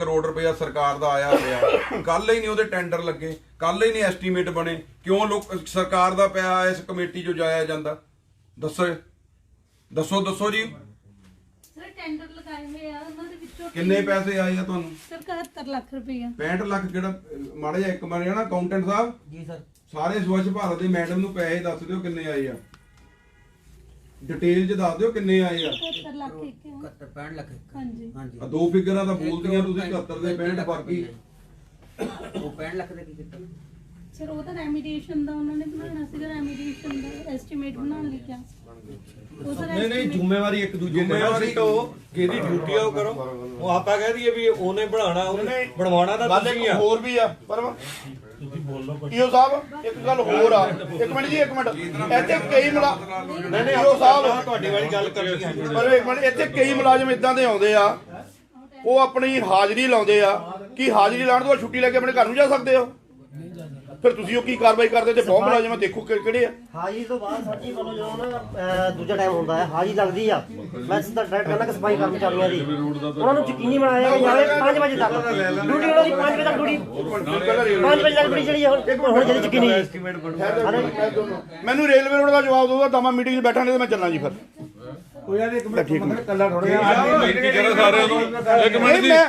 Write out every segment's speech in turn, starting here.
ਕਰੋੜ ਰੁਪਇਆ ਸਰਕਾਰ ਦਾ ਆਇਆ ਪਿਆ ਕੱਲ ਹੀ ਨਹੀਂ ਉਹਦੇ ਟੈਂਡਰ ਲੱਗੇ। ਕੱਲ ਹੀ ਨਹੀਂ ਐਸਟੀਮੇਟ ਬਣੇ। ਕਿਉਂ ਲੋਕ ਸਰਕਾਰ ਦਾ ਪਿਆ ਇਸ ਕਮੇਟੀ 'ਚੋਂ ਜਾਇਆ ਜਾਂਦਾ? ਦੱਸੋ। ਦੱਸੋ ਦੱਸੋ ਜੀ। ਸਰ ਟੈਂਡਰ ਲਗਾਏ ਹੋਏ ਆ ਉਹਨਾਂ ਦੇ ਵਿੱਚੋਂ ਕਿੰਨੇ ਪੈਸੇ ਆਏ ਆ ਤੁਹਾਨੂੰ? ਸਰ 71 ਲੱਖ ਰੁਪਈਆ। 65 ਲੱਖ ਕਿਹੜਾ ਅਹ, ਮਾੜਾ ਜਿਹਾ ਇੱਕ ਮਾਰਿਆ ਨਾ ਅਕਾਊਂਟੈਂਟ ਸਾਹਿਬ? ਜੀ ਸਰ। ਸਾਰੇ ਸਵੱਛ ਭਾਰਤ ਦੇ ਮੈਡਮ ਨੂੰ ਪੈਸੇ ਦੱਸ ਦਿਓ ਕਿੰਨੇ ਆਏ ਆ। ਡਿਟੇਲ 'ਚ ਦੱਸ ਦਿਓ ਕਿੰਨੇ ਆਏ ਆ। 71 ਲੱਖ ਇੱਕ ਆ। 65 ਲੱਖ ਹਾਂਜੀ। ਹਾਂਜੀ। ਆ ਦੋ ਫਿਗਰਾਂ ਤਾਂ ਬੋਲਦੀਆਂ ਤੁਸੀਂ 71 ਦੇ 65 ਬਾਕੀ ਉਹ 65 ਲੱਖ ਦਾ ਕੀ ਕੀਤਾ? ਸਰ ਉਹ ਤਾਂ ਰੈਮੀਡੀਏਸ਼ਨ ਦਾ ਉਹਨਾਂ ਨੇ ਬਣਾਉਣਾ ਸੀਗਾ ਰੈਮੀਡੀਏਸ਼ਨ ਦਾ ਐਸਟੀਮੇਟ ਬਣਾਉਣ ਲਈ ਕਿਹਾ। ਉਹ ਸਰ ਨਹੀਂ ਨਹੀਂ estimate- ਜ਼ਿੰਮੇਵਾਰੀ ਇੱਕ ਦੂਜੇ ਤੇ ਜ਼ਿੰਮੇਵਾਰੀ- ਨਾ ਉਹ ਕਿਹਦੀ ਡਿਊਟੀ ਆ ਉਹ ਕਰੋ। ਉਹ ਆਪਾਂ ਕਹਿ ਦਈਏ ਵੀ ਉਹਨੇ ਬਣਾਉਣਾ ਉਹਨੇ ਬਣਵਾਉਣਾ ਤਾਂ ਤੁਸੀਂ ਇੱਕ ਆ। ਹੋਰ ਵੀ ਆ ਪਰ ਈਓ ਸਾਹਿਬ ਇੱਕ ਗੱਲ ਹੋਰ ਆ। ਇੱਕ ਮਿੰਟ ਜੀ ਇੱਕ ਮਿੰਟ। ਇੱਥੇ ਕਈ ਮੁਲਾ ਨਹੀਂ ਨਹੀਂ ਈਓ ਸਾਹਿਬ। ਤੁਹਾਡੀ ਵਾਲੀ ਗੱਲ ਕਰਨੀ ਹੈ ਪਰ ਇੱਕ ਮਿੰਟ ਇੱਥੇ ਕਈ ਮੁਲਾਜ਼ਮ ਇਦਾਂ ਦੇ ਆਉਂਦੇ ਆ। ਉਹ ਆਪਣੀ ਹਾਜ਼ਰੀ ਲਾਉਂਦੇ ਆ ਕੀ ਹਾਜ਼ਰੀ ਲਾਉਣ ਤੋਂ ਬਾਅਦ ਛੁੱਟੀ ਲੈ ਕੇ ਆਪਣੇ ਘਰ ਨੂੰ ਜਾ ਸਕਦੇ ਹੋ? ਫਿਰ ਤੁਸੀਂ ਉਹ ਕੀ ਕਾਰਵਾਈ ਕਰਦੇ ਤੇ ਬਹੁਤ ਮੁਲਾਜ਼ਮ ਆ, ਦੇਖੋ ਕਿ- ਕਿਹੜੇ ਆ। ਹਾਜੀ ਤੋਂ ਬਾਅਦ ਸਾਡੀ ਵੱਲੋਂ ਜਦੋਂ ਨਾ ਅਹ, ਦੂਜਾ ਟਾਈਮ ਹੁੰਦਾ ਹੈ ਹਾਜੀ ਲੱਗਦੀ ਆ। ਮੈਂ ਸਿੱਧਾ ਡਾਇਰੈਕਟ ਕਹਿੰਦਾ ਕਿ ਸਫ਼ਾਈ ਕਰਮਚਾਰੀਆਂ ਦੀ ਉਹਨਾਂ ਨੂੰ ਯਕੀਨੀ ਬਣਾਇਆ ਕਿ ਜਾਵੇ 5 ਵਜੇ ਤੱਕ। ਡਿਊਟੀ ਉਹਨਾਂ ਦੀ 5 ਵਜੇ ਤੱਕ ਡਿਊਟੀ। 5 ਵਜੇ ਤੱਕ ਡਿਊਟੀ ਜਿਹੜੀ ਹੈ ਹੁਣ ਹੁਣ ਜਿਹੜੀ ਯਕੀਨੀ ਹੈ ਮੈਨੂੰ ਰੇਲਵੇ ਰੋਡ ਦਾ ਜਵਾਬ ਦਿਓ ਤਾਂ ਮੈਂ ਮੀਟਿੰਗ 'ਚ ਬੈਠਾ ਨਹੀਂ ਤੇ ਮੈਂ ਚੱਲਾਂ ਜੀ ਫਿਰ। ਉਹ ਯਾਰ ਇੱਕ ਮਿੰਟ ਮਗਰ ਕੱਲਾ ਥੋੜਾ ਬੇਨਤੀ ਕਰਾਂ ਸਾਰਿਆਂ ਨੂੰ ਇੱਕ ਮਿੰਟ ਨਹੀਂ ਜੀ। ਮੈਂ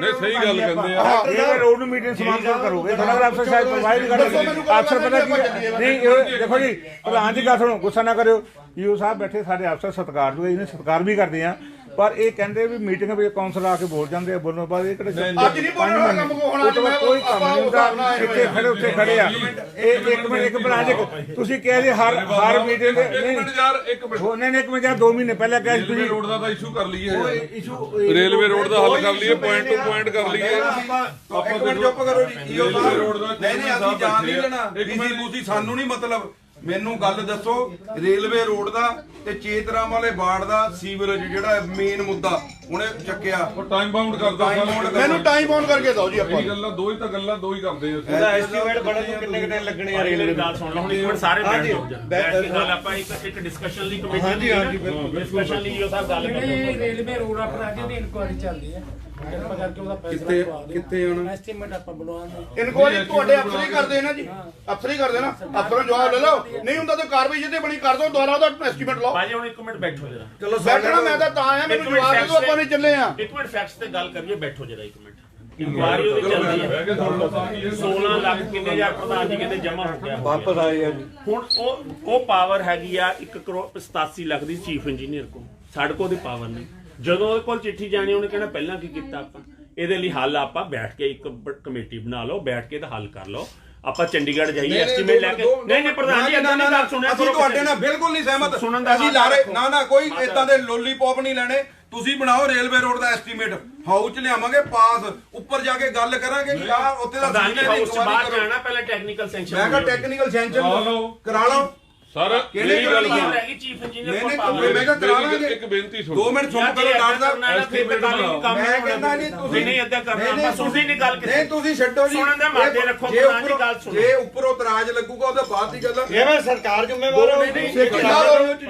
ਨਹੀਂ ਸਹੀ ਗੱਲ ਕਹਿੰਦੇ ਆ। ਇਹ ਰੋਡ ਨੂੰ ਮੀਟਿੰਗ ਸਮਾਪਤ ਕਰੋਗੇ? ਥੋੜਾ ਜਿਹਾ ਅਫਸਰ ਸ਼ਾਇਦ ਪ੍ਰੋਵਾਈਡ ਅਫਸਰ ਪਤਾ ਕੀ? ਮੈਂ। ਨਹੀਂ ਇਹ ਦੇਖੋ ਜੀ ਪ੍ਰਧਾਨ ਜੀ ਗੱਲ ਸੁਣੋ ਗੁੱਸਾ ਨਾ ਕਰਿਓ। ਯੂ ਸਾਹਿਬ ਬੈਠੇ ਸਾਡੇ ਅਫਸਰ ਸਤਿਕਾਰ ਇਹਨੇ ਸਤਿਕਾਰ ਵੀ ਕਰਦੇ ਆ। ਪਰ ਇਹ ਕਹਿੰਦੇ ਵੀ ਮੀਟਿੰਗ ਵਿੱਚ ਕੌਂਸਲ ਆ ਕੇ ਬੋਲ ਜਾਂਦੇ ਆ ਬੋਲਣ ਬਾਅਦ ਇਹ ਕਿਹੜੇ ਅੱਜ ਨਹੀਂ ਬੋਲਣਾ ਹੋਣਾ ਕੰਮ ਹੋਣਾ ਬਾਅਦ ਕੋਈ ਕੰਮ ਆਪਾਂ ਨਹੀਂ ਹੁੰਦਾ। ਇੱਥੇ ਖੜੇ ਉੱਥੇ ਖੜੇ ਆ। ਇਹ ਇੱਕ ਮਿੰਟ ਇੱਕ ਬਣਾ ਜੇ ਤੁਸੀਂ ਕਹਿ ਰਹੇ ਹਰ ਹਰ ਮੀਟਿੰਗ ਇੱਕ ਮਿੰਟ ਯਾਰ ਇੱਕ ਮਿੰਟ। ਨਹੀਂ ਨਹੀਂ ਇੱਕ ਮਿੰਟ ਯਾਰ 2 ਮਹੀਨੇ ਪਹਿਲਾਂ ਕਿਹਾ ਤੁਸੀਂ। ਰੋਡ ਦਾ ਤਾਂ ਇਸ਼ੂ ਕਰ ਲਈਏ। ਉਹ। ਇਸ਼ੂ ਰੇਲਵੇ ਰੋਡ ਦਾ ਹੱਲ ਕਰ ਲਈਏ ਪੁਆਇੰਟ ਟੂ ਪੁਆਇੰਟ ਕਰ ਲਈਏ। ਇੱਕ ਮਿੰਟ ਚੁੱਪ ਕਰੋ ਜੀ ਈਓ ਰੋਡ ਦਾ ਨਹੀਂ ਨਹੀਂ ਅਸੀਂ ਜਾਣ ਨਹੀਂ ਲੈਣਾ ਮਿੰਟ। ਤੁਸੀਂ ਸਾਨੂੰ ਨਹੀਂ ਮਤਲਬ ਮੈਨੂੰ ਗੱਲ ਦੱਸੋ ਰੇਲਵੇ ਰੋਡ ਦਾ ਤੇ ਚੇਤਰਾਮ ਵਾਲੇ ਬਾੜ ਦਾ ਸੀਵਰੇਜ ਜਿਹੜਾ ਮੇਨ ਮੁੱਦਾ ਉਹਨੇ ਚੱਕਿਆ। ਉਹ ਟਾਈਮ ਬਾਉਂਡ ਕਰ ਦੋ Time bound ਕਰ- ਮੈਨੂੰ ਟਾਈਮ ਆਨ ਕਰਕੇ ਦਿਓ ਜੀ ਆਪਾਂ। ਇਹ ਗੱਲਾਂ ਦੋ ਹੀ ਤਾਂ ਗੱਲਾਂ ਦੋ ਹੀ ਕਰਦੇ ਆ। ਅਸੀਂ। ਉਹਦਾ ਐਸਟੀਮੇਟ ਬਣਨ ਨੂੰ ਕਿੰਨੇ ਕਿੰਨੇ ਲੱਗਣੇ ਆ ਰੇਲਵੇ ਦੇ? ਗੱਲ ਸੁਣ ਲਓ ਹੁਣ ਇੱਕ ਮਿੰਟ ਸਾਰੇ ਬੈਠ ਜਾਓ। ਬੈਠ ਕੇ ਗੱਲ ਆਪਾਂ ਇੱਕ ਇੱਕ ਡਿਸਕਸ਼ਨ ਲਈ ਕਮੇਟੀ ਹਾਂਜੀ, ਹਾਂਜੀ, ਬਿਲਕੁਲ, ਡਿਸਕਸ਼ਨ ਲਈ ਉਹ ਸਭ ਗੱਲ ਕਰਦੇ ਰੇਲਵੇ ਰੋਡ ਆਪਣਾ ਜਿਹਦੀ ਇਨਕੁਆਇਰੀ ਚੱਲਦੀ ਹੈ। ਕਿਰਪਾ ਕਰਕੇ ਉਹਦਾ ਕਿੱਥੇ ਫੈਸਲਾ ਕਿੱਥੇ ਹੁਣ ਐਸਟੀਮੇਟ ਆਪਾਂ ਬਣਵਾਉਂਦੇ ਇਨਕੁਆਰੀ ਤੁਹਾਡੇ ਅਫਸਰ ਹੀ ਕਰਦੇ ਨੇ ਜੀ। ਅਫਸਰ ਹੀ ਕਰਦੇ ਨਾ। ਅਫਸਰਾਂ ਜਵਾਬ ਲੈ ਲਓ। ਨਹੀਂ ਹੁੰਦਾ ਤਾਂ ਕਾਰਵਾਈ ਜਿਹਦੇ ਬਣੀ ਕਰ ਦਿਓ ਦੁਬਾਰਾ ਉਹਦਾ ਐਸਟੀਮੇਟ ਲਾਓ। ਭਾਜੀ ਹੁਣ ਇੱਕ ਮਿੰਟ ਬੈਠੋ ਜਰਾ। ਚਲੋ ਬੈਠਣਾ ਮੈਂ ਤਾਂ ਤਾਂ ਆਇਆ ਮੈਨੂੰ ਜਵਾਬ ਦੇ ਦਿਓ ਆਪਾਂ ਨਹੀਂ ਚੱਲੇ ਆ। ਇੱਕ ਮਿੰਟ ਫੈਕਟਸ ਤੇ ਗੱਲ ਕਰੀਏ ਬੈਠੋ ਜਰਾ ਇੱਕ ਮਿੰਟ। ਇਨਕੁਆਰੀ ਉਹਦੀ ਚੱਲਦੀ ਹੈ। ਬਹਿ ਕੇ ਸੁਣ ਲਓ ਤਾਂ ਹੀ। ਇਹ 16 ਲੱਖ ਕਿੰਨੇ ਪ੍ਰਧਾਨ ਜੀ ਕਹਿੰਦੇ ਜਮਾ ਹੋ ਗਿਆ। ਵਾਪਸ ਆਏ ਆ ਜੀ। ਹੁਣ ਉਹ ਉਹ ਪਾਵਰ ਹੈਗੀ ਆ 1 ਕਰੋੜ 87 ਲੱਖ ਦੀ ਚੀਫ ਇੰਜੀਨੀਅਰ ਕੋਲ। ਸਾਡੇ ਕੋਲ ਪਾਵਰ ਨਹੀਂ। ਜਦੋਂ ਉਹਦੇ ਕੋਲ ਚਿੱਠੀ ਜਾਣੀ ਉਹਨੇ ਕਹਿਣਾ ਪਹਿਲਾਂ ਕੀ ਕੀਤਾ ਆਪਾਂ? ਇਹਦੇ ਲਈ ਹੱਲ ਆਪਾਂ ਬੈਠ ਕੇ ਇੱਕ ਬ- ਕਮੇਟੀ ਬਣਾ ਲਓ ਬੈਠ ਕੇ ਇਹਦਾ ਹੱਲ ਕਰ ਲਓ। ਆਪਾਂ ਚੰਡੀਗੜ੍ਹ ਜਾਈਏ ਐਸਟੀਮੇਟ ਲੈ ਕੇ ਨਹੀਂ ਨਹੀਂ ਪ੍ਰਧਾਨ ਜੀ ਇਦਾਂ ਦੀ ਗੱਲ ਸੁਣਿਆ ਅਸੀਂ ਕਰੋ ਤੁਹਾਡੇ ਨਾਲ ਬਿਲਕੁਲ ਨਹੀਂ ਸਹਿਮਤ। ਸੁਣਨ ਦਾ ਅਸੀਂ ਮਾਤਾ ਲਾਰੇ ਰੱਖੋ। ਨਾ ਨਾ ਕੋਈ ਮਾਤਾ ਇਦਾਂ ਦੇ ਲੋਲੀਪੌਪ ਨਹੀਂ ਲੈਣੇ। ਤੁਸੀਂ ਬਣਾਓ ਰੇਲਵੇ ਰੋਡ ਦਾ ਐਸਟੀਮੇਟ ਹਾਊਸ ਚ ਲਿਆਵਾਂਗੇ ਪਾਸ। ਉੱਪਰ ਜਾ ਕੇ ਗੱਲ ਕਰਾਂਗੇ ਕਿ ਆਹ ਉੱਥੇ ਦਾ ਪ੍ਰਧਾਨ ਜੀ ਸੀਨੀਅਰ ਹਾਊਸ ਚ inquiry ਬਾਹਰ ਕਰੋ। ਜਾਣਾ ਪਹਿਲਾਂ ਟੈਕਨੀਕਲ ਸੈਂਕਸ਼ਨ ਮੈਂ ਕਿਹਾ ਟੈਕਨੀਕਲ ਸੈਂਕਸ਼ਨ। ਕਰਾ ਲਓ। ਸਰ ਕਿਹੜੇ ਮੇਰੀ ਗੱਲ ਗੱਲ ਸੁਣੋ। ਹੈਗੀ ਚੀਫ ਇੰਜੀਨੀਅਰ ਨਹੀਂ ਕੋਲ ਨਹੀਂ ਪਾਵਰ ਮੈਂ ਕਿਹਾ ਕਰਾ ਮੇਰੀ ਲਾਂਗੇ ਇੱਕ ਬੇਨਤੀ ਸੁਣੋ। ਦੋ ਮਿੰਟ ਸੁਣ ਕਰੋ ਡਾਕਟਰ ਸਾਹਿਬ ਮੈਂ ਕਹਿੰਦਾ ਨਹੀਂ ਤੁਸੀਂ ਨਹੀਂ ਏਦਾਂ ਕਰਨਾ ਨਹੀਂ, ਸੁਣਦੇ ਨਹੀਂ ਗੱਲ ਨਹੀਂ ਤੁਸੀਂ ਛੱਡੋ ਜੀ। ਸੁਣਨ ਦੇ ਮਾਦੇ ਜੇ- ਰੱਖੋ, ਜੇ ਜੀ ਉੱਪਰੋਂ- ਗੱਲ ਸੁਣੋ। ਜੇ ਉੱਪਰੋਂ ਇਤਰਾਜ਼ ਲੱਗੂਗਾ ਉਹਦਾ ਬਾਅਦ ਦੀ ਗੱਲ ਆ। ਇਹ ਮੈਂ ਸਰਕਾਰ ਜ਼ਿੰਮੇਵਾਰ ਹੋ। ਸੇਠੀ ਸਾਹਿਬ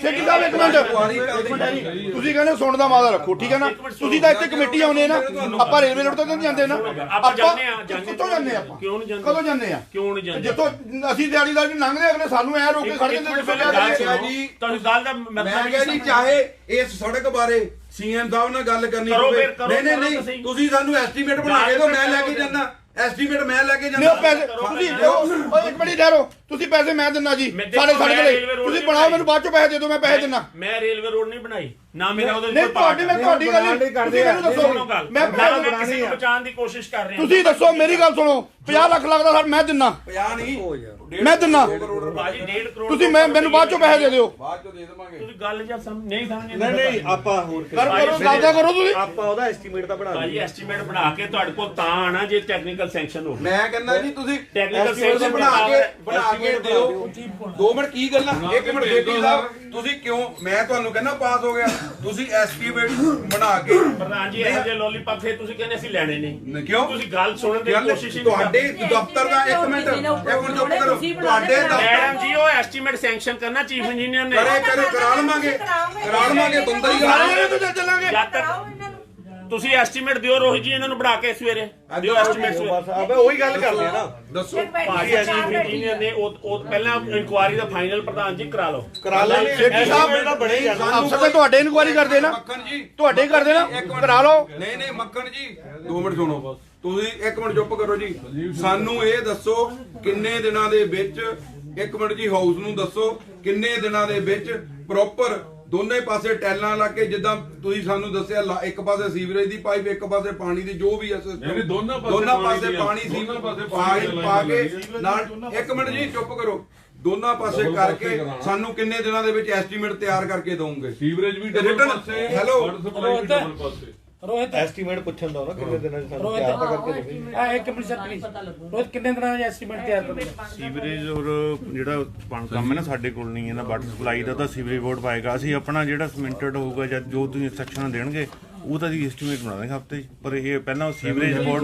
ਸੇਠੀ ਸਾਹਿਬ ਇੱਕ ਮਿੰਟ। ਤੁਸੀਂ ਕਹਿੰਦੇ ਸੁਣਨ ਦਾ ਮਾਦਾ ਰੱਖੋ ਠੀਕ ਹੈ ਨਾ? ਤੁਸੀਂ ਤਾਂ ਇੱਥੇ ਕਮੇਟੀ ਆਉਨੇ ਨਾ। ਆਪਾਂ ਰੇਲਵੇ ਰੋਡ ਤੋਂ ਤਾਂ ਨਹੀਂ ਜਾਂਦੇ ਨਾ। ਆਪਾਂ ਜਾਂਦੇ ਆ ਜਾਂਦੇ ਕਿੱਥੋਂ ਜਾਂਦੇ ਆਪਾਂ? ਕਿਉਂ ਨਹੀਂ ਜਾਂਦੇ? ਕਦੋਂ ਜਾਂਦੇ ਆ? ਕਿਉਂ ਨਹੀਂ ਜਾਂਦੇ ਜਿੱਥੋਂ ਅਸੀਂ ਦਿਹਾੜੀਦਾਰ ਜੀ ਲੰਘਦੇ ਅਗਲੇ ਸਾਨੂੰ ਐ ਰੋਕ ਕੇ ਖੜ ਜਾਂਦੇ ਦੱਸੋ ਗੱਲ? ਸੁਣੋ। ਜੀ। ਤੁਹਾਨੂੰ ਗੱਲ ਦਾ ਮੈਂ ਮਤਲਬ ਕਿਹਾ ਜੀ ਚਾਹੇ ਇਸ ਸੜਕ ਬਾਰੇ ਸੀਐਮ ਸਾਹਿਬ ਨਾਲ ਗੱਲ ਕਰਨੀ ਕਰੋ ਹੋਵੇ। ਫਿਰ, ਕਰੋ, ਨਹੀਂ ਨਹੀਂ ਕਰੋ ਨਹੀਂ ਤੁਸੀਂ। ਤੁਸੀਂ ਸਾਨੂੰ ਐਸਟੀਮੇਟ ਬਣਾ ਕੇ ਦਿਓ ਮੈਂ ਲੈ ਕੇ ਜਾਣਾ ਐਸਟੀਮੇਟ ਮੈਂ ਲੈ ਕੇ ਨਹੀਂ ਉਹ ਜਾਣਾ ਪੈਸੇ ਤੁਸੀਂ ਉਹ ਉਹ ਇੱਕ ਮਿੰਟ ਠਹਿਰੋ। ਤੁਸੀਂ ਪੈਸੇ ਮੈਂ ਦਿੰਦਾ ਜੀ ਮੈਂ ਦੇਖੋ, ਸਾਡੇ ਸਾਡੇ ਮੈਂ ਲਈ ਰੇਲਵੇ ਰੋਡ ਤੁਸੀਂ ਤੇ ਬਣਾਓ ਮੈਨੂੰ ਬਾਅਦ ਚੋਂ ਪੈਸੇ ਦੇ ਦਿਓ ਮੈਂ ਪੈਸੇ ਦਿੰਦਾ। ਮੈਂ ਰੇਲਵੇ ਰੋਡ ਨਹੀਂ ਬਣਾਈ। ਨਾ ਮੇਰਾ ਉਹਦੇ ਨਹੀਂ ਤੁਹਾਡੀ ਮੈਂ ਤੁਹਾਡੀ ਗੱਲ ਨਹੀਂ ਕਰਦੇ ਤੁਸੀਂ ਮੈਨੂੰ ਸੁਣੋ ਦੱਸੋ। ਗੱਲ ਮੈਂ ਮੈਂ ਪੈਸੇ ਕਿਸੇ ਨੂੰ ਬਚਾਉਣ ਦੀ ਕੋਸ਼ਿਸ਼ ਕਰ ਰਿਹਾ। ਤੁਸੀਂ ਦੱਸੋ ਮੇਰੀ ਗੱਲ ਸੁਣੋ। 50 ਲੱਖ ਲੱਗਦਾ ਸਰ ਮੈਂ ਦਿੰਨਾ 50 ਨਹੀਂ ਮੈਂ ਦਿੰਨਾ ਬਾਜੀ 1.5 ਕਰੋੜ ਤੁਸੀਂ ਮੈਂ ਮੈਨੂੰ ਬਾਅਦ ਚੋਂ ਪੈਸੇ ਦੇ ਦਿਓ। ਬਾਅਦ ਚੋਂ ਦੇ ਦੇਵਾਂਗੇ। ਤੁਸੀਂ ਗੱਲ ਜਾਂ ਸਮਝ ਨਹੀਂ ਸਮਝਦੇ ਨਹੀਂ ਨਹੀਂ ਆਪਾਂ ਹੋਰ ਕਰ ਕਰੋ ਗੱਲ ਕਰੋ ਤੁਸੀਂ। ਆਪਾਂ ਉਹਦਾ ਐਸਟੀਮੇਟ ਤਾਂ ਬਣਾ ਬਾਜੀ ਐਸਟੀਮੇਟ ਬਣਾ ਕੇ ਤੁਹਾਡੇ ਕੋਲ ਤਾਂ ਆਣਾ ਜੇ ਟੈਕਨੀਕਲ ਸੈਂਕਸ਼ਨ ਹੋਵੇ ਮੈਂ ਕਹਿੰਦਾ ਜੀ ਤੁਸੀਂ Technical estimate sanction ਬਣਾ ਕੇ ਬਣਾਓ, ਬਣਾ ਕੇ estimate ਦਿਓ। ਦੋ ਮਿੰਟ ਕੀ ਗੱਲਾਂ? ਇੱਕ ਮਿੰਟ ਬੇਟੀ ਸਾਹਿਬ ਤੁਸੀਂ ਕਿਉਂ ਮੈਂ ਤੁਹਾਨੂੰ ਕਹਿੰਦਾ ਪਾਸ ਹੋ ਗਿਆ। ਤੁਸੀਂ ਐਸਟੀਮੇਟ ਬਣਾ ਕੇ ਪ੍ਰਧਾਨ ਜੀ ਇਹੋ ਜਿਹੇ ਲੋਲੀਪੌਪ ਫੇਰ ਤੁਸੀਂ ਕਹਿੰਦੇ ਅਸੀਂ ਲੈਣੇ ਨਹੀਂ। ਕਿਉਂ? ਤੁਸੀਂ ਗੱਲ ਸੁਣਨ ਦੀ ਗੱਲ ਕੋਸ਼ਿਸ਼ ਨਹੀਂ ਤੁਹਾਡੇ ਦਫ਼ਤਰ ਦਾ ਇੱਕ ਮਿੰਟ ਇੱਕ ਮਿੰਟ ਚੁੱਪ ਕਰੋ। ਤੁਹਾਡੇ ਦਫ਼ਤਰ ਮੈਡਮ ਜੀ ਉਹ ਐਸਟੀਮੇਟ ਸੈਂਕਸ਼ਨ ਕਰਨਾ ਚੀਫ ਇੰਜੀਨੀਅਰ ਨੇ। ਕਰੇ ਕਰੇ ਕਰਾ ਲਵਾਂਗੇ। ਕਰਾ ਲਵਾਂਗੇ ਤੁੰਦਰੀ ਸਾਰੇ ਕਰਾ ਚੱਲ ਚੱਲਾਂਗੇ ਜਦ ਤੱਕ ਤੁਸੀਂ ਐਸਟੀਮੇਟ ਦਿਓ ਰੋਹਿਤ ਜੀ ਇਹਨਾਂ ਨੂੰ ਬਣਾ ਕੇ ਸਵੇਰੇ। ਦਿਓ ਐਸਟੀਮੇਟ ਸਵੇਰੇ। ਬਸ ਆਪੇ ਉਹੀ ਗੱਲ ਕਰਦੇ ਆ ਨਾ। ਦੱਸੋ। ਭਾਜੀ ਚੀਫ ਇੰਜੀਨੀਅਰ ਨੇ ਉਹ ਉਹ ਪਹਿਲਾਂ ਇਨਕੁਆਰੀ ਦਾ ਫਾਈਨਲ ਪ੍ਰਧਾਨ ਜੀ ਕਰਾ ਲਓ। ਕਰਾ ਲੈਣੇ ਸੇਠੀ ਸਾਹਿਬ ਤਾਂ ਬਣੇ ਜਾਣਾ ਅਫਸਰ ਤਾਂ ਤੁਹਾਡੇ ਇਨਕੁਆਇਰੀ ਕਰਦੇ ਨਾ। ਮੱਖਣ ਜੀ। ਤੁਹਾਡੇ ਹੀ ਕਰਦੇ ਨਾ। ਕਰਾ ਲਓ। ਨਹੀਂ ਨਹੀਂ ਮੱਖਣ ਜੀ। 2 ਮਿੰਟ ਸੁਣੋ। ਤੁਸੀਂ ਇੱਕ ਮਿੰਟ ਚੁੱਪ ਕਰੋ ਜੀ। ਸਾਨੂੰ ਇਹ ਦੱਸੋ ਕਿੰਨੇ ਦਿਨਾਂ ਦੇ ਵਿੱਚ ਇੱਕ ਮਿੰਟ ਜੀ ਹਾਊਸ ਨੂੰ ਦੱਸੋ ਕਿੰਨੇ ਦਿਨਾਂ ਦੇ ਵਿੱਚ ਪ੍ਰੋਪਰ ਦੋਨੇ ਪਾਸੇ ਟੈਲਾਂ ਲਾ ਕੇ ਜਿੱਦਾਂ ਤੁਸੀਂ ਸਾਨੂੰ ਦੱਸਿਆ ਲਾ- ਇੱਕ ਪਾਸੇ ਸੀਵਰੇਜ ਦੀ ਪਾਈਪ ਇੱਕ ਪਾਸੇ ਪਾਣੀ ਦੀ ਜੋ ਵੀ ਹੈ system, ਨਹੀਂ, ਨਹੀਂ, ਦੋਨਾਂ ਪਾਸੇ ਦੋਨਾਂ ਪਾਣੀ ਪਾਸੇ ਦੀ ਆ। ਪਾਣੀ ਸੀ ਦੋਨਾਂ ਪਾਸੇ ਪਾਣੀ ਪਾਈਪ ਦੀ ਪਾ ਕੇ ਨਾਲ ਇੱਕ ਮਿੰਟ ਜੀ ਚੁੱਪ ਕਰੋ ਦੋਨਾਂ ਪਾਸੇ ਦੋਨੋਂ ਪਾਸੇ ਕਰਕੇ ਕਰਾਉਣਾ। ਸਾਨੂੰ ਕਿੰਨੇ ਦਿਨਾਂ ਦੇ ਵਿੱਚ ਐਸਟੀਮੇਟ ਤਿਆਰ ਕਰਕੇ ਦਓਗੇ ਸੀਵਰੇਜ ਵੀ ਰਿਟਰਨ- ਪਾਸੇ ਹੈਲੋ। ਵਾਟਰ ਸਪਲਾਈ ਵੀ ਡਬਲ ਪਾਸੇ ਰੋਹਿਤ। ਐਸਟੀਮੇਟ ਪੁੱਛਣ ਦਾ ਨਾ ਕਿੰਨੇ ਦਿਨਾਂ ਚ ਸਾਨੂੰ ਤਿਆਰ ਤਾਂ ਕਰਕੇ ਦੇਵੇ। ਆ ਇੱਕ ਮਿੰਟ ਸਰ ਪਲੀਜ਼ ਰੋਹਿਤ ਕਿੰਨੇ ਦਿਨਾਂ ਦਾ ਐਸਟੀਮੇਟ ਤਿਆਰ ਕਰੋਗੇ ਸੀਵਰੇਜ ਔਰ ਜਿਹੜਾ ਪਣ- ਕੰਮ ਹੈ ਨਾ ਸਾਡੇ ਕੋਲ ਨਹੀਂ ਹੈ ਨਾ ਵਾਟਰ ਸਪਲਾਈ ਦਾ ਤਾਂ ਸੀਵਰੇਜ ਬੋਰਡ ਪਾਏਗਾ। ਅਸੀਂ ਆਪਣਾ ਜਿਹੜਾ ਸਮਿੰਟਡ ਹੋਊਗਾ ਜਾਂ ਜੋ ਤੁਸੀਂ ਇੰਸਟਰਕਸ਼ਨ ਦੇਣਗੇ ਉਹ ਤਾਂ ਜੀ ਐਸਟੀਮੇਟ ਬਣਾ ਦਾਂਗੇ ਹਫ਼ਤੇ 'ਚ। ਪਰ ਇਹ ਪਹਿਲਾਂ ਸੀਵਰੇਜ ਬੋਰਡ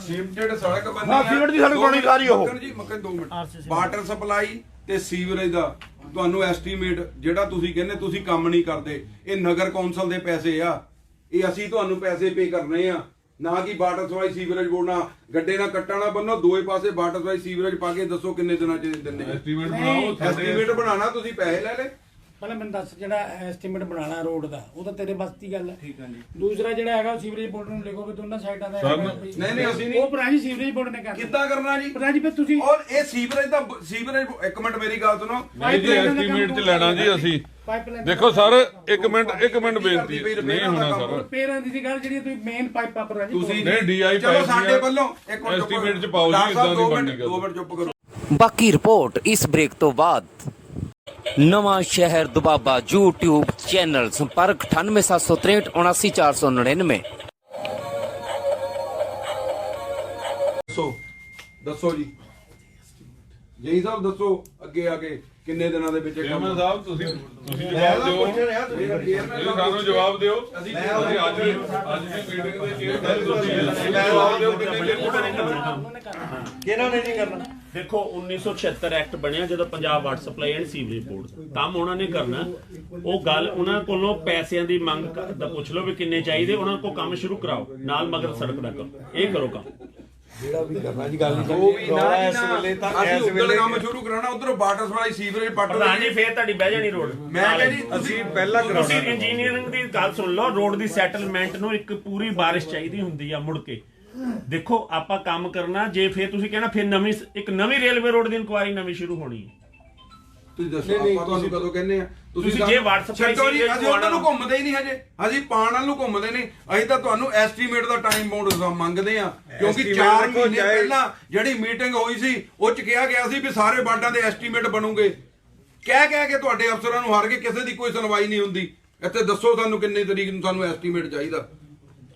ਸੀਮਟਡ ਸੜਕ ਬੰਨੀ ਹਾਂ, ਸੀਮਿੰਟ ਦੀ ਸੜਕ ਬਣਾਉਣੀ ਸਾਰੀ ਉਹ। Makkar ji Makkar 2 minute. Water supply ਤੇ ਸੀਵਰੇਜ ਦਾ ਤੁਹਾਨੂੰ ਐਸਟੀਮੇਟ ਜਿਹੜਾ ਤੁਸੀਂ ਕਹਿੰਦੇ ਤੁਸੀਂ ਕੰਮ ਨਹੀਂ ਕਰਦੇ ਇਹ ਨਗਰ ਕੌਂਸਲ ਦੇ ਪੈਸੇ ਆ। ਇਹ ਅਸੀਂ ਤੁਹਾਨੂੰ ਪੈਸੇ ਪੇ ਕਰਨੇ ਆ। ਨਾ ਕਿ ਵਾਟਰ ਸਪਲਾਈ ਸੀਵਰੇਜ ਬੋਰਡ ਨਾਲ ਗੱਡੇ ਨਾਲ ਕੱਟਾ ਨਾ ਬੰਨੋ ਦੋਏ ਪਾਸੇ ਵਾਟਰ ਸਪਲਾਈ ਸੀਵਰੇਜ ਪਾ ਕੇ ਦੱਸੋ ਕਿੰਨੇ ਦਿਨਾਂ ਚ ਦਿੰਦੇ ਐਸਟੀਮੇਟ ਬਣਾਓ ਐਸਟੀਮੇਟ ਬਣਾਣਾ ਤੁਸੀਂ ਪੈਸੇ ਲੈ ਲੈ ਪਹਿਲਾਂ ਮੈਨੂੰ ਦੱਸ ਜਿਹੜਾ ਐਸਟੀਮੇਟ ਬਣਾਉਣਾ ਰੋਡ ਦਾ ਉਹ ਤਾਂ ਤੇਰੇ ਬਸ ਦੀ ਗੱਲ ਹੈ ਠੀਕ ਹੈ ਜੀ। ਦੂਸਰਾ ਜਿਹੜਾ ਹੈਗਾ ਸੀਵਰੇਜ ਬੋਰਡ ਨੂੰ ਲਿਖੋਗੇ ਦੋਨਾਂ ਸਾਈਡਾਂ ਦਾ ਹੈਗਾ ਵੀ- ਨਹੀਂ ਨਹੀਂ ਅਸੀਂ ਨਹੀਂ ਉਹ ਪੁਰਾਣੀ ਸੀਵਰੇਜ ਬੋਰਡ ਨੇ ਕਰ ਕਿੱਦਾਂ ਕਰਨਾ ਜੀ? ਪੁਰਾਣੀ ਫਿਰ ਤੁਸੀਂ ਔਰ ਇਹ ਸੀਵਰੇਜ ਦਾ ਸੀਵਰੇਜ ਇੱਕ ਮਿੰਟ ਮੇਰੀ ਗੱਲ ਸੁਣੋ। ਨਹੀਂ ਜੀ ਐਸਟੀਮੇਟ ਚ ਲੈਣਾ ਜੀ ਅਸੀਂ। ਦੇਖੋ ਸਰ ਇੱਕ ਮਿੰਟ ਇੱਕ ਮਿੰਟ ਬੇਨਤੀ। ਹੈ। ਨਹੀਂ ਹੋਣਾ ਸਰ। ਪੇਰਾਂ ਦੀ ਗੱਲ ਜਿਹੜੀ ਤੁਸੀਂ ਮੇਨ ਪਾਈਪਾਂ ਪੁਰਾਣੀ ਤੁਸੀਂ ਨਹੀਂ, DI ਚਲੋ ਸਾਡੇ ਵੱਲੋਂ ਇੱਕ ਮਿੰਟ ਚੁੱਪ estimate ਕਰੋ। ਚ ਪਾਓ ਜੀ, ਡਾਕਟਰ ਸਾਹਿਬ, ਏਦਾਂ ਦੀ ਦੋ ਬਣਨੀ ਮਿੰਟ ਗੱਲ। ਦੋ ਮਿੰਟ ਚੁੱਪ ਕਰੋ। ਬਾਕੀ ਰਿਪੋਰਟ ਇਸ ਬ੍ਰੇਕ ਤੋਂ ਬਾਅਦ। ਨਵਾਂ ਸ਼ਹਿਰ ਦੁਬਾਬਾ YouTube ਚੈਨਲ ਸੰਪਰਕ 98763 79499 ਦੱਸੋ ਦੱਸੋ ਜੀ। ਜਈ ਸਾਹਿਬ ਦੱਸੋ ਅੱਗੇ ਆ ਕੇ ਕਿੰਨੇ ਦਿਨਾਂ ਦੇ ਵਿੱਚ ਇਹ ਕੰਮ ਚੇਅਰਮੈਨ ਸਾਹਿਬ ਤੁਸੀਂ ਤੁਸੀਂ ਜਵਾਬ ਦਿਓ। ਇਹ ਸਾਨੂੰ ਜਵਾਬ ਦਿਓ। ਅਸੀਂ ਅਸੀਂ ਅੱਜ ਅੱਜ ਦੀ ਮੀਟਿੰਗ ਦੇ ਚੇਅਰਮੈਨ ਤੁਸੀਂ ਜਵਾਬ ਦਿਓ ਕਿੰਨੇ ਦਿਨ ਕਿਹਨਾਂ ਨੇ ਨਹੀਂ ਕਰਨਾ? ਦੇਖੋ 1976 ਐਕਟ ਬਣਿਆ ਜਦੋਂ Punjab water supply and sewerage board ਕੰਮ ਉਹਨਾਂ ਨੇ ਕਰਨਾ ਉਹ ਗੱਲ ਉਹਨਾਂ ਕੋਲੋਂ ਪੈਸਿਆਂ ਦੀ ਮੰਗ ਦਾ ਪੁੱਛ ਲਓ ਵੀ ਕਿੰਨੇ ਚਾਹੀਦੇ ਉਹਨਾਂ ਕੋਲ ਕੰਮ ਸ਼ੁਰੂ ਕਰਾਓ ਨਾਲ ਮਗਰ ਸੜਕ ਦਾ ਕੰਮ। ਇਹ ਕਰੋ ਕੰਮ। ਜਿਹੜਾ ਵੀ ਕਰਨਾ ਜੀ ਗੱਲ ਨਹੀਂ ਉਹ ਵੀ ਨਾ ਇਸ। ਵੇਲੇ ਤਾਂ ਅਸੀਂ ਇਸ ਉੱਧਰ ਵੇਲੇ ਕੰਮ ਸ਼ੁਰੂ ਕਰਾਉਣਾ ਉਧਰ ਵਾਟਰ ਸਪਲਾਈ ਸੀਵਰੇਜ ਪ੍ਰਧਾਨ ਜੀ ਫੇਰ ਤੁਹਾਡੀ ਬਹਿ ਜਾਣੀ ਰੋਡ ਮੈਂ ਕਿਹਾ ਜੀ ਅਸੀਂ ਪਹਿਲਾਂ ਤੁਸੀਂ ਕਰਾਉਣਾ। ਇੰਜੀਨੀਅਰਿੰਗ ਦੀ ਗੱਲ ਸੁਣ ਲਓ ਰੋਡ ਦੀ ਸੈਟਲਮੈਂਟ ਨੂੰ ਇੱਕ ਪੂਰੀ ਬਾਰਿਸ਼ ਚਾਹੀਦੀ ਹੁੰਦੀ ਆ ਮੁੜ ਕੇ। ਦੇਖੋ ਆਪਾਂ ਕੰਮ ਕਰਨਾ ਜੇ ਫੇਰ ਤੁਸੀਂ ਕਹਿਣਾ ਫਿਰ ਨਵੀਂ ਇੱਕ ਨਵੀਂ ਰੇਲਵੇ ਰੋਡ ਦੀ ਇਨਕੁਆਇਰੀ ਨਵੀਂ ਸ਼ੁਰੂ ਹੋਣੀ ਹੈ। ਤੁਸੀਂ ਦੱਸੋ ਆਪਾਂ ਤੁਹਾਨੂੰ ਕਦੋਂ ਕਹਿੰਦੇ ਆ ਤੁਸੀਂ ਜੇ WhatsApp ਤੇ ਛੱਡੋ ਜੀ ਸੀਵਰੇਜ ਅਸੀਂ ਉਹਨਾਂ ਨੂੰ ਪਵਾਉਣਾ- ਘੁੰਮਦੇ ਹੀ ਨਹੀਂ ਹਜੇ। ਅਸੀਂ ਪਾਣ ਵਾਲ ਨੂੰ ਘੁੰਮਦੇ ਨਹੀਂ। ਅਸੀਂ ਤਾਂ ਤੁਹਾਨੂੰ ਐਸਟੀਮੇਟ ਦਾ ਟਾਈਮ ਬਾਉਂਡ ਮੰਗਦੇ ਆ ਕਿਉਂਕਿ Estimate 4 ਦੇਖੋ, ਮਹੀਨੇ ਚਾਹੇ- ਪਹਿਲਾਂ ਜਿਹੜੀ ਮੀਟਿੰਗ ਹੋਈ ਸੀ ਉਹ ਚ ਕਿਹਾ ਗਿਆ ਸੀ ਵੀ ਸਾਰੇ ਵਾਰਡਾਂ ਦੇ ਐਸਟੀਮੇਟ ਬਣੂਗੇ। ਕਹਿ ਕਹਿ ਕੇ ਤੁਹਾਡੇ ਅਫਸਰਾਂ ਨੂੰ ਹਾਰ ਕੇ ਕਿਸੇ ਦੀ ਕੋਈ ਸੁਣਵਾਈ ਨਹੀਂ ਹੁੰਦੀ। ਇੱਥੇ ਦੱਸੋ ਸਾਨੂੰ ਕਿੰਨੇ ਤਰੀਕ ਨੂੰ ਸਾਨੂੰ ਐਸਟੀਮੇਟ ਚਾਹੀਦਾ।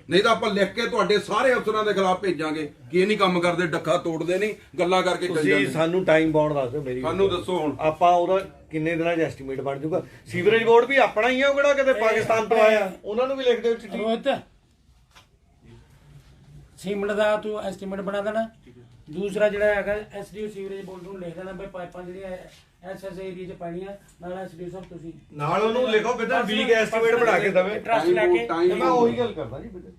ਨਹੀਂ ਤਾਂ ਆਪਾਂ ਲਿਖ ਕੇ ਤੁਹਾਡੇ ਸਾਰੇ ਅਫਸਰਾਂ ਦੇ ਖਿਲਾਫ ਭੇਜਾਂਗੇ ਕਿ ਇਹ ਨਹੀਂ ਕੰਮ ਕਰਦੇ ਡੱਕਾ ਤੋੜਦੇ ਨਹੀਂ ਗੱਲਾਂ ਕਰਕੇ ਚੱਲ ਤੁਸੀਂ ਜਾਂਦੇ। ਸਾਨੂੰ ਟਾਈਮ ਬਾਉਂਡ ਦੱਸ ਦਿਓ ਮੇਰੀ ਸਾਨੂੰ ਦੱਸੋ ਹੁਣ। ਆਪਾਂ ਉਹਦਾ ਕਿੰਨੇ ਦਿਨਾਂ ਚ ਐਸਟੀਮੇਟ ਬਣ ਜਾਊਗਾ? ਸੀਵਰੇਜ ਬੋਰਡ ਵੀ ਆਪਣਾ ਹੀ ਆ ਉਹ ਕਿਹੜਾ ਕਿਤੇ ਪਾਕਿਸਤਾਨ ਤੋਂ ਆਇਆ? ਉਹਨਾਂ ਨੂੰ ਵੀ ਲਿਖ ਦਿਓ ਚਿੱਠੀ। ਰੋਹਿਤ ਸੀਮਿੰਟ ਦਾ ਤੂੰ ਐਸਟੀਮੇਟ ਬਣਾ ਦੇਣਾ। ਦੂਸਰਾ ਜਿਹੜਾ ਹੈਗਾ ਐਸਡੀਓ ਸੀਵਰੇਜ ਬੋਰਡ ਨੂੰ ਲਿਖ ਦੇਣਾ ਬਈ ਪਾਈਪਾਂ ਜਿਹੜੀਆਂ ਐਸਐਸ ਏਰੀਆ ਚ ਪੈਣੀਆਂ ਨਾਲ ਐਸਡੀਓ ਸਾਹਿਬ ਤੁਸੀਂ ਨਾਲ ਉਹਨੂੰ ਲਿਖੋ ਬਿਦਰ ਵੀਕ ਐਸਟੀਮੇਟ ਬਣਾ ਕੇ ਦਵੇ। ਟਰਸਟ ਲੈ ਕੇ। ਮੈਂ ਉਹੀ ਗੱਲ ਕਰਦਾ ਜੀ ਬਿਦਰ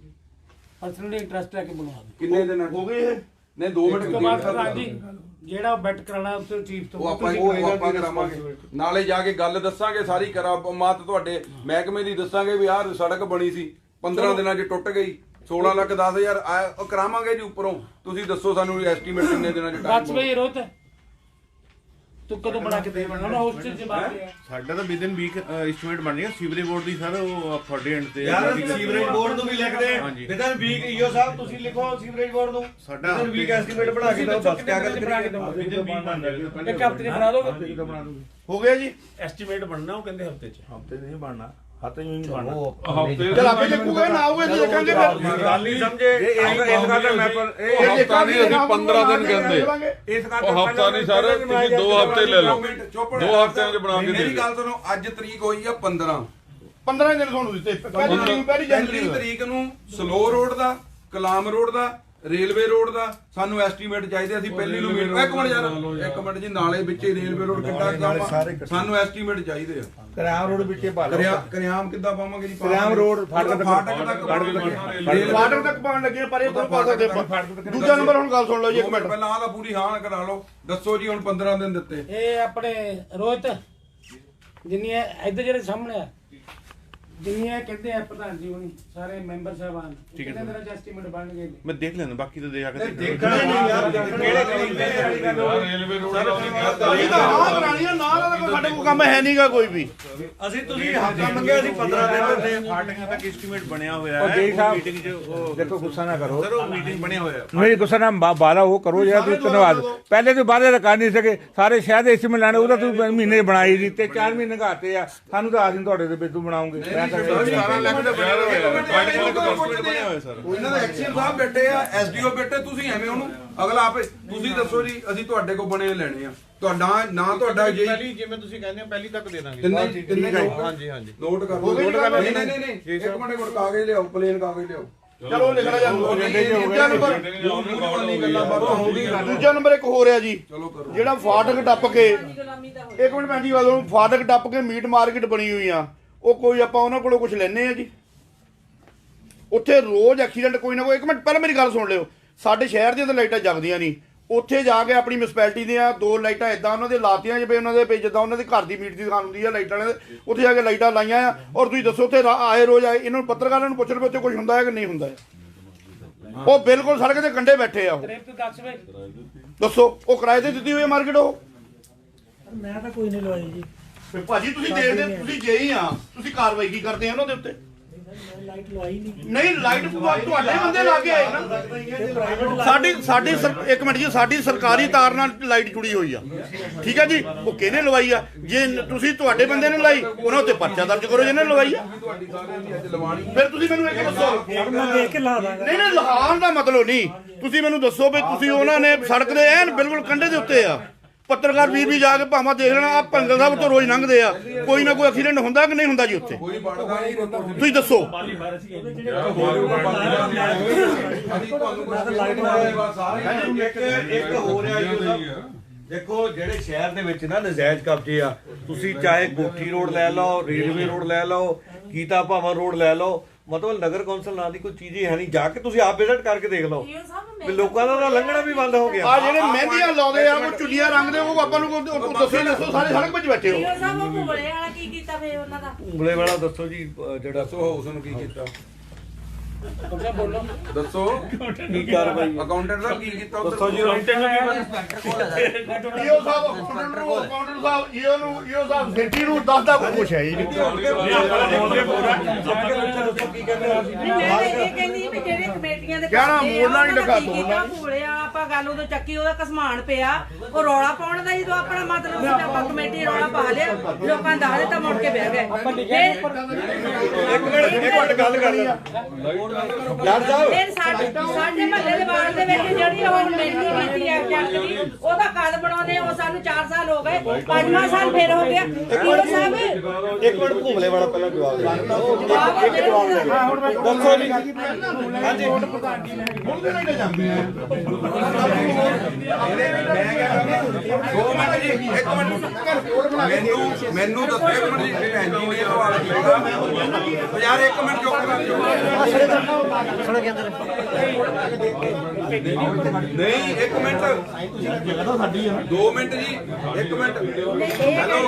ਪਰਸਨਲੀ ਇੰਟਰਸਟ ਲੈ ਕੇ ਬਣਵਾ ਦੇ ਕਿੰਨੇ ਦਿਨ ਹੋ ਗਏ ਇਹ? ਨਹੀਂ 2 ਮਿੰਟ ਬਾਅਦ ਪ੍ਰਧਾਨ ਜੀ ਜਿਹੜਾ ਬੈਟ ਕਰਾਣਾ ਉਸ ਤੋਂ ਚੀਫ ਤੋਂ ਉਹ ਆਪਾਂ ਉਹ ਆਪਾਂ ਕਰਾਵਾਂਗੇ। ਨਾਲੇ ਜਾ ਕੇ ਗੱਲ ਦੱਸਾਂਗੇ ਸਾਰੀ ਕਰਾ ਮਾਤ ਤੁਹਾਡੇ ਮਹਿਕਮੇ ਦੀ ਦੱਸਾਂਗੇ ਵੀ ਆਹ ਸੜਕ ਬਣੀ ਸੀ 15 ਦਿਨਾਂ 'ਚ ਟੁੱਟ ਗਈ 16 ਲੱਖ 10000 ਆਇਆ ਉਹ ਕਰਾਵਾਂਗੇ ਜੀ ਉੱਪਰੋਂ। ਤੁਸੀਂ ਦੱਸੋ ਸਾਨੂੰ ਐਸਟੀਮੇਟ ਕਿੰਨੇ ਦਿਨਾਂ 'ਚ ਦੱਸ time ਬਈ ਰੋਹਿਤ ਤੂੰ ਕਦੋਂ ਬਣਾ ਕੇ ਦੇਣਾ? ਨਾ ਉਸ ਚ ਜਵਾਬ ਦੇ ਸਾਡਾ ਤਾਂ ਵਿਦਨ ਵੀਕ ਐਸਟੀਮੇਟ ਬਣ ਜਾਏਗਾ। ਸੀਵਰੇਜ ਬੋਰਡ ਦੀ ਸਰ ਉਹ ਤੁਹਾਡੇ ਐਂਡ ਤੇ ਯਾਰ ਸੀਵਰੇਜ ਬੋਰਡ ਨੂੰ ਵੀ ਲਿਖਦੇ। ਬਿਦਰ ਵੀਕ ਈਓ ਸਾਹਿਬ ਤੁਸੀਂ ਲਿਖੋ ਸੀਵਰੇਜ ਬੋਰਡ ਨੂੰ। ਸਾਡਾ ਬਿਦਰ ਵੀਕ ਐਸਟੀਮੇਟ ਬਣਾ ਕੇ ਦਿਓ ਬਸ ਕਿਆ ਗੱਲ ਬਣਾ ਕੇ ਕਰੀਏ ਦੇਵਾਂਗੇ ਵਿਦਨ ਵੀਕ ਬਣ ਜਾਏਗਾ। ਇੱਕ ਹਫ਼ਤੇ ਚ ਬਣਾ ਦੋਗੇ? ਹੋ ਗਿਆ ਜੀ। ਐਸਟੀਮੇਟ ਬਣਨਾ ਉਹ ਕਹਿੰਦੇ ਹਫ਼ਤੇ 'ਚ। ਹਫ਼ਤੇ ਨਹੀਂ ਬਣਨਾ। ਹੱਥ ਨਹੀਂ ਬਣਨਾ ਹਫ਼ਤੇ ਚਲ ਆਪੇ ਦੇਖੂਗੇ ਨਾ ਆਊਗੇ ਤੇ ਦੇਖਾਂਗੇ ਫਿਰ। ਗੱਲ ਨਹੀਂ। ਸਮਝੇ? ਇਹ ਇਸ ਇਸ ਕਰਕੇ ਮੈਂ ਪਰ ਉਹ ਇਹ ਹਫਤਾ ਨਹੀਂ ਅਸੀਂ 15 ਦਿਨ ਕਹਿੰਦੇ। ਇਸ ਹਫਤਾ ਨਹੀਂ ਸਰ ਤੁਸੀਂ 2 ਹਫ਼ਤੇ ਲੈ ਲਓ। ਮਿੰਟ, ਚੁੱਪ ਦੋ ਰਹੋ। ਹਫ਼ਤਿਆਂ 'ਚ ਬਣਾ ਕੇ ਦੇ ਮੇਰੀ ਦਿਓ। ਗੱਲ ਸੁਣੋ ਅੱਜ ਤਰੀਕ ਹੋਈ ਆ 15 15 ਦਿਨ ਤੁਹਾਨੂੰ ਦਿੱਤੇ। ਪਹਿਲੀ ਤਰੀਕ ਨੂੰ ਸਲੋ ਰੋਡ ਦਾ ਕਲਾਮ ਰੋਡ ਦਾ ਰੇਲਵੇ ਰੋਡ ਦਾ ਸਾਨੂੰ ਐਸਟੀਮੇਟ ਚਾਹੀਦੇ ਅਸੀਂ ਪਹਿਲੀ ਨੂੰ ਮੀਟ ਇੱਕ ਮਿੰਟ ਯਾਰ ਇੱਕ ਮਿੰਟ ਜੀ ਨਾਲੇ ਵਿੱਚ ਹੀ ਰੇਲਵੇ ਰੋਡ ਕਿੱਡਾ ਕੰਮ ਆ? ਸਾਨੂੰ ਐਸਟੀਮੇਟ ਚਾਹੀਦੇ ਆ। ਕਰਾਮ ਰੋਡ ਵਿੱਚੇ ਪਾ ਲਓ ਕਰਿਆ ਕਰਿਆਮ ਕਿੱਦਾਂ ਪਾਵਾਂਗੇ ਜੀ? ਕਰਿਆਮ ਰੋਡ ਫਾਟਕ ਤੱਕ ਫਾਟਕ ਤੱਕ ਪਾਣ ਲੱਗੇ। ਆ, ਪਰ ਇਹ ਤੋਂ ਪਾ ਸਕਦੇ ਆਪਾਂ। ਦੂਜਾ ਨੰਬਰ ਹੁਣ ਗੱਲ ਸੁਣ ਲਓ ਜੀ ਇੱਕ ਮਿੰਟ। ਪਹਿਲਾਂ ਆਹ ਤਾਂ ਪੂਰੀ ਹਾਂ ਕਰਾ ਲਓ। ਦੱਸੋ ਜੀ ਹੁਣ 15 ਦਿਨ ਦਿੱਤੇ। ਇਹ ਆਪਣੇ ਰੋਹਿਤ ਜਿੰਨੀਆਂ ਇੱਧਰ ਜਿਹੜੇ ਸਾਹਮਣੇ ਆ। ਜਿੰਨੀਆਂ ਕਹਿੰਦੇ ਆ ਪ੍ਰਧਾਨ ਜੀ ਹੁਣੀ ਸਾਰੇ ਮੈਂਬਰ ਸਾਹਿਬਾਨ ਕਿੰਨੇ ਦਿਨਾਂ ਚ ਐਸਟੀਮੇਟ ਬਣ ਗਏ ਮੈਂ ਦੇਖ ਲੈਣਾ ਬਾਕੀ ਤਾਂ ਦੇ ਆ ਕੇ ਦੇਖਣਾ ਹੀ ਨਹੀਂ ਯਾਰ ਕਿਹੜੇ ਰੇਲਵੇ ਰੋਡ ਦਾ ਉਹਨੇ ਕਿਹਾ ਅਸੀਂ ਤਾਂ ਹਾਂ ਕਰਾਣੀ ਆ ਨਾਲ ਵਾਲਾ ਕੋਈ ਸਾਡੇ ਕੋਲ ਕੰਮ ਹੈ ਨਹੀਂਗਾ ਕੋਈ ਵੀ ਅਸੀਂ ਤੁਸੀਂ ਹੱਕ ਮੰਗਿਆ ਸੀ 15 ਦਿਨ ਦੇ ਫਾਟਕਾਂ ਤੱਕ ਐਸਟੀਮੇਟ ਬਣਿਆ ਹੋਇਆ ਉਹ ਹੈ ਸਾਹਿਬ ਮੀਟਿੰਗ 'ਚ ਉਹ ਦੇਖੋ ਗੁੱਸਾ ਨਾ ਕਰੋ ਸਰ ਉਹ ਮੀਟਿੰਗ ਬਣਿਆ ਹੋਇਆ ਮੇਰੀ ਗੁੱਸਾ ਨਾ ਬਾ- ਬਾਲਾ ਉਹ ਕਰੋ ਜਿਹੜਾ ਤੁਸੀਂ ਧੰਨਵਾਦ ਪਹਿਲੇ ਤੋਂ ਬਾਅਦ ਕਰ ਨਹੀਂ ਸਕੇ ਸਾਰੇ ਸ਼ਹਿਰ ਦੇ ਇਸਮੇ ਲੈਣੇ ਉਹਦਾ ਤੂੰ ਮਹੀਨੇ ਬਣਾਈ ਨਹੀਂ ਤੇ 4 ਮਹੀਨੇ ਘਾਤੇ ਆ ਸਾਨੂੰ ਤਾਂ ਆਦਿਨ ਤੁਹਾਡੇ ਦੇ ਬੇਦੂ ਬਣਾਉਂਗੇ ਮੈਂ 17 ਲੱਖ ਦਾ ਬਣਿਆ ਹੋਇਆ ਹੈ ਫਾਟਕਾਂ ਤੱਕ ਐਸਟੀਮੇਟ ਬਣਿਆ ਹੋਇਆ ਸਰ ਇਹਨਾਂ ਦਾ ਐਕਸ਼ਨ ਸਾਹਿਬ ਬੈਠੇ ਆ ਐਸਡੀਓ ਬੈਠੇ ਤੁਸੀਂ ਐਵੇਂ ਉਹਨੂੰ ਅਗਲਾ ਆਪੇ ਤੁਸੀਂ ਦੱਸੋ ਜੀ ਅਸੀਂ ਤੁਹਾਡੇ ਕੋਲ ਬਣੇ ਲੈਣੇ ਆ। ਤੁਹਾਡਾ ਨਾ ਤੁਹਾਡਾ ਜੇ ਪਹਿਲੀ ਜਿਵੇਂ ਤੁਸੀਂ ਕਹਿੰਦੇ ਹੋ ਪਹਿਲੀ ਤੱਕ ਦੇ ਦਾਂਗੇ ਤਿੰਨੇ ਤਿੰਨੇ ਨੋਟ ਹਾਂਜੀ ਹਾਂਜੀ। ਨੋਟ ਕਰ ਲਓ ਨੋਟ ਕਰ ਨਹੀਂ ਨਹੀਂ ਨਹੀਂ ਨਹੀਂ। ਇੱਕ ਮਿੰਟ ਇੱਕ ਮਿੰਟ ਕਾਗਜ਼ ਲਿਆਓ ਪਲੇਨ ਕਾਗਜ਼ ਲਿਆਓ। ਚਲੋ ਲਿਖਣਾ ਜਾਂ ਦੂਜਾ ਨੰਬਰ ਦੂਜਾ ਇੱਕ ਹੋ ਰਿਹਾ ਜੀ। ਚਲੋ ਕਰੋ। ਜਿਹੜਾ ਫਾਟਕ ਟੱਪ ਕੇ ਇੱਕ ਮਿੰਟ ਭੈਣ ਜੀ ਵਾਲੋ ਫਾਟਕ ਟੱਪ ਕੇ ਮੀਟ ਮਾਰਕੀਟ ਬਣੀ ਹੋਈ ਆ। ਉਹ ਕੋਈ ਆਪਾਂ ਉਹਨਾਂ ਕੋਲੋਂ ਕੁਝ ਲੈਣੇ ਆ ਜੀ। ਉੱਥੇ ਰੋਜ਼ ਐਕਸੀਡੈਂਟ ਕੋਈ ਨਾ ਕੋਈ, ਇੱਕ ਮਿੰਟ ਪਹਿਲਾਂ ਮੇਰੀ ਗੱਲ ਸੁਣ ਲਿਓ। ਸਾਡੇ ਸ਼ਹਿਰ ਦੀਆਂ ਤਾਂ ਲਾਈਟਾਂ ਜਗਦੀਆਂ ਨਹੀਂ। ਉੱਥੇ ਜਾ ਕੇ ਆਪਣੀ ਮਿਊਨਿਸਪੈਲਿਟੀ ਦੀਆਂ ਦੋ ਲਾਈਟਾਂ ਇਦਾਂ ਉਹਨਾਂ ਦੇ ਲਾਤੀਆਂ ਜਿਵੇਂ ਉਹਨਾਂ ਦੇ ਜਿੱਦਾਂ ਉਹਨਾਂ ਦੇ ਘਰ ਦੀ ਮੀਟ ਦੀ ਦੁਕਾਨ ਹੁੰਦੀ ਆ, ਲਾਈਟਾਂ ਵਾਲੇ ਦੇ, ਉੱਥੇ ਜਾ ਕੇ ਲਾਈਟਾਂ ਲਾਈਆਂ ਆ। ਔਰ ਤੁਸੀਂ ਦੱਸੋ ਉੱਥੇ ਆਏ ਰੋਜ਼ ਆਏ, ਇਹਨਾਂ ਨੂੰ ਪੱਤਰਕਾਰਾਂ ਨੂੰ ਪੁੱਛਣ ਵੀ ਉੱਥੇ ਕੁਝ ਹੁੰਦਾ ਹੈ ਕਿ ਨਹੀਂ ਹੁੰਦਾ ਹੈ? ਉਹ ਬਿਲਕੁਲ ਸੜਕ ਦੇ ਕੰਢੇ ਬੈਠੇ ਆ ਉਹ। ਦੱਸੋ, ਉਹ ਕਿਰਾਏ ਤੇ ਦਿੱਤੀ ਹੋਈ ਹੈ ਮਾਰਕੀਟ ਉਹ? ਮੈਂ ਤਾਂ ਕੋਈ ਨਹੀਂ ਲਵਾਈ ਜੀ। ਫਿਰ ਭਾਜੀ ਤੁਸੀਂ ਦੇਖਦੇ ਤੁਸੀਂ ਜੇਈ ਆ। ਤੁਸੀਂ ਕਾਰਵਾਈ ਕੀ ਕਰਦੇ ਆ ਉਹਨਾਂ ਦੇ ਉੱਤੇ? ਲਾਈਟ ਲਵਾਈ ਨਹੀਂ ਨਹੀਂ ਲਾਈਟ ਤੁਹਾਡੇ ਬੰਦੇ ਲੱਗੇ ਆਏ ਨਾ। ਸਾਡੀ ਸਾਡੀ ਇੱਕ ਮਿੰਟ ਜੀ ਸਾਡੀ ਸਰਕਾਰੀ ਤਾਰ ਨਾਲ ਲਾਈਟ ਜੁੜੀ ਹੋਈ ਆ। ਠੀਕ ਹੈ ਜੀ? ਉਹ ਕਿਹਨੇ ਲਵਾਈ ਆ? ਜੇ ਤੁਸੀਂ ਤੁਹਾਡੇ ਬੰਦੇ ਨੇ ਲਾਈ ਉਹਨਾਂ ਉੱਤੇ ਪਰਚਾ ਦਰਜ ਕਰੋ ਜਿਹਨੇ ਲਵਾਈ ਆ। ਤੁਹਾਡੀ ਸਾਰਿਆਂ ਦੀ ਅੱਜ ਲਵਾਣੀ ਫਿਰ ਤੁਸੀਂ ਮੈਨੂੰ ਇੱਕ ਦੱਸੋ। ਮੈਂ ਦੇਖ ਕੇ ਲਾ ਦਾਂਗਾ। ਨਹੀਂ ਨਹੀਂ ਲਹਾਨ ਦਾ ਮਤਲਬ ਨਹੀਂ। ਤੁਸੀਂ ਮੈਨੂੰ ਦੱਸੋ ਵੀ ਤੁਸੀਂ ਉਹਨਾਂ ਨੇ ਸੜਕ ਦੇ ਐਨ ਬਿਲਕੁਲ ਕੰਢੇ ਦੇ ਉੱਤੇ ਆ। ਪੱਤਰਕਾਰ ਵੀਰ ਵੀ ਜਾ ਕੇ ਭਾਵਾਂ ਦੇਖ ਲੈਣਾ ਆ ਭੰਗਲ ਸਾਹਿਬ ਤੋਂ ਰੋਜ਼ ਲੰਘਦੇ ਆ। ਕੋਈ ਨਾ ਕੋਈ ਐਕਸੀਡੈਂਟ ਹੁੰਦਾ ਕਿ ਨਹੀਂ ਹੁੰਦਾ ਜੀ ਉੱਥੇ? ਕੋਈ ਬਣਦਾ ਨਹੀਂ ਰਹਿੰਦਾ ਤੁਸੀਂ ਦੱਸੋ। ਅਸੀਂ ਤੁਹਾਨੂੰ ਕੁਝ ਲਾਈਟ ਸਾਰੇ ਇੱਕ ਇੱਕ ਹੋ ਰਿਹਾ ਜੀ ਉਹਦਾ ਦੇਖੋ ਜਿਹੜੇ ਸ਼ਹਿਰ ਦੇ ਵਿੱਚ ਨਾ ਨਜਾਇਜ਼ ਕਬਜ਼ੇ ਆ ਤੁਸੀਂ ਚਾਹੇ ਕੋਠੀ ਰੋਡ ਲੈ ਲਓ ਰੇਲਵੇ ਰੋਡ ਲੈ ਲਓ ਕੀਤਾ ਭਾਵਾਂ ਰੋਡ ਲੈ ਲਓ ਮਤਲਬ ਨਗਰ ਕੌਂਸਲ ਨਾਂ ਦੀ ਕੋਈ ਚੀਜ਼ ਹੀ ਹੈ ਨਹੀਂ। ਜਾ ਕੇ ਤੁਸੀਂ ਆਪ ਵਿਜ਼ਿਟ ਕਰਕੇ ਦੇਖ ਲਓ। ਵੀ ਲੋਕਾਂ ਦਾ ਤਾਂ ਲੰਘਣਾ ਵੀ ਬੰਦ ਹੋ ਗਿਆ। ਆ ਜਿਹੜੇ ਮਹਿੰਦੀਆਂ ਲਾਉਂਦੇ ਆ ਉਹ ਚੁੰਨੀਆਂ ਰੰਗਦੇ ਉਹ ਆਪਾਂ ਨੂੰ ਦੱਸੋ ਦੱਸੋ ਸਾਰੇ ਸੜਕ ਵਿੱਚ ਬੈਠੇ ਹੋ। ਸਾਹਿਬ ਉਹ ਭੋਲੇ ਵਾਲਾ ਕੀ ਕੀਤਾ ਫੇ ਉਹਨਾਂ ਦਾ? ਉਂਗਲੇ ਵਾਲਾ ਦੱਸੋ ਜੀ ਜਿਹੜਾ ਦੱਸੋ ਹਾਊਸ ਨੂੰ ਕੀ ਕੀਤਾ? ਤੁਮਸੇ ਬੋਲੋ ਦੱਸੋ ਕੀ ਕਾਰਵਾਈ ਅਕਾਊਂਟੈਂਟ ਦਾ ਕੀ ਕੀਤਾ ਉੱਧਰ? ਦੱਸੋ ਜੀ ਈਓ ਸਾਹਿਬ ਕਾਊਂਟਰ ਨੂੰ ਕਾਊਂਟਰ ਸਾਹਿਬ ਈਓ ਨੂੰ ਈਓ ਸਾਹਿਬ ਸੈਂਟੀ ਨੂੰ ਦੱਸਦਾ ਕੋਈ ਕੁਛ ਹੈ ਹੀ ਨਹੀਂ ਮੈਂ ਇਹ ਕਹਿੰਦੀ ਵੀ ਜਿਹੜੇ ਕਮੇਟੀਆਂ ਦੇ ਕਹਿਣਾ ਕਰਦੇ ਆ, ਮੋੜਨਾ ਨੀ ਉਹਨਾਂ ਦਾ ਲੱਗਾ, ਕੀ ਤੋੜਨਾ ਕੀਤਾ ਭੋਲੇ ਵਾਲਾ ਆਪਾਂ ਗੱਲ ਉਦੋਂ ਚੱਕੀ ਉਹਦਾ ਕਸਮਾਨ ਪਿਆ ਉਹ ਰੌਲਾ ਪਾਉਣ ਦਾ ਜਦੋਂ ਆਪਣਾ ਮਤਲਬ ਸੀ ਆਪਾਂ ਕਮੇਟੀ ਰੌਲਾ ਪਾ ਲਿਆ ਲੋਕਾਂ ਦਾ ਦੱਸ ਦਿੱਤਾ ਮੁੜ ਕੇ ਬਹਿ ਗਏ ਇੱਕ ਮਿੰਟ ਇੱਕ ਮਿੰਟ ਗੱਲ ਕਰ ਲਿਆ ਯਾਰ ਸਾਹਿਬ ਫਿਰ ਸਾਡੇ ਸਾਡੇ ਮਹੱਲੇ ਦੇ ਬਾਹਰ ਦੇ ਵਿੱਚ ਜਿਹੜੀ ਉਹ ਮਿਲਦੀ ਕੀਤੀ ਹੈ ਚੱਕ ਦੀ ਉਹਦਾ ਕਦ ਬਣਾਉਂਦੇ ਉਹ ਸਾਨੂੰ 4 ਸਾਲ ਹੋ ਗਏ ਪੰਜਵਾਂ ਸਾਲ ਫੇਰ ਹੋ ਗਿਆ ਕੀਓ ਸਾਹਿਬ ਇੱਕ ਮਿੰਟ ਘੁੰਮਲੇ ਵਾਲਾ ਪਹਿਲਾਂ ਜਵਾਬ ਦੇ ਜਵਾਬ ਇੱਕ ਜਵਾਬ ਦੇ ਦੱਸੋ ਜੀ ਹਾਂਜੀ ਮੁੰਡੇ ਨਹੀਂ ਜਾਂਦੇ ਦੋ ਮਿੰਟ ਜੀ ਇੱਕ ਮਿੰਟ ਮੈਨੂੰ ਮੈਨੂੰ ਦੱਸੋ ਇੱਕ ਮਿੰਟ ਜੀ ਭੈਣ ਜੀ ਨੇ ਸਵਾਲ ਕੀਤਾ ਯਾਰ ਇੱਕ ਮਿੰਟ ਚੁੱਪ ਕਰ ਜਾਓ ਨਹੀਂ ਇੱਕ ਮਿੰਟ। ਦੋ ਮਿੰਟ ਜੀ ਇੱਕ ਮਿੰਟ। ਹੈਲੋ।